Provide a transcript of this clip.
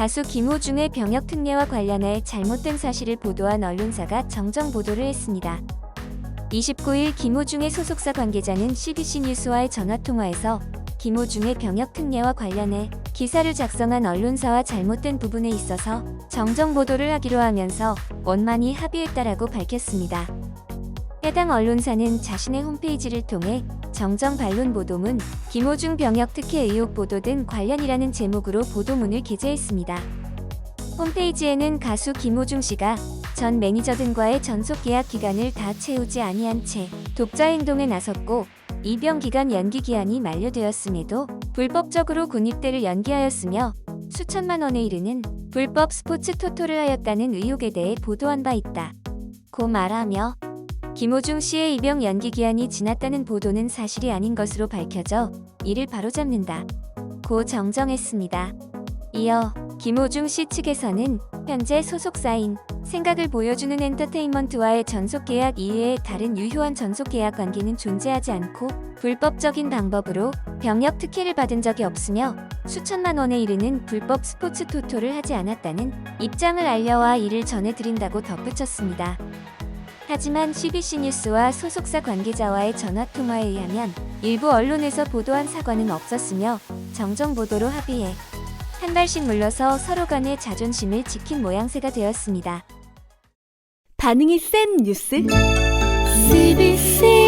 가수 김호중의 병역 특례와 관련해 잘못된 사실을 보도한 언론사가 정정 보도를 했습니다. 29일 김호중의 소속사 관계자는 CBC 뉴스와의 전화 통화에서 김호중의 병역 특례와 관련해 기사를 작성한 언론사와 잘못된 부분에 있어서 정정 보도를 하기로 하면서 원만히 합의했다라고 밝혔습니다. 해당 언론사는 자신의 홈페이지를 통해 정정 반론 보도문, 김호중 병역 특혜 의혹 보도 등 관련이라는 제목으로 보도문을 게재했습니다. 홈페이지에는 가수 김호중 씨가 전 매니저 등과의 전속 계약 기간을 다 채우지 아니한 채 독자 행동에 나섰고 입영 기간 연기 기한이 만료되었음에도 불법적으로 군입대를 연기하였으며 수천만 원에 이르는 불법 스포츠 토토를 하였다는 의혹에 대해 보도한 바 있다. 고 말하며 김호중 씨의 입영 연기 기한이 지났다는 보도는 사실이 아닌 것으로 밝혀져 이를 바로잡는다. 고 정정했습니다. 이어 김호중 씨 측에서는 현재 소속사인 생각을 보여주는 엔터테인먼트와의 전속 계약 이외에 다른 유효한 전속 계약 관계는 존재하지 않고 불법적인 방법으로 병역 특혜를 받은 적이 없으며 수천만 원에 이르는 불법 스포츠 토토를 하지 않았다는 입장을 알려와 이를 전해드린다고 덧붙였습니다. 하지만 CBC 뉴스와 소속사 관계자와의 전화 통화에 의하면 일부 언론에서 보도한 사과는 없었으며 정정 보도로 합의해 한 발씩 물러서 서로 간의 자존심을 지킨 모양새가 되었습니다. 반응이 센 뉴스? CBC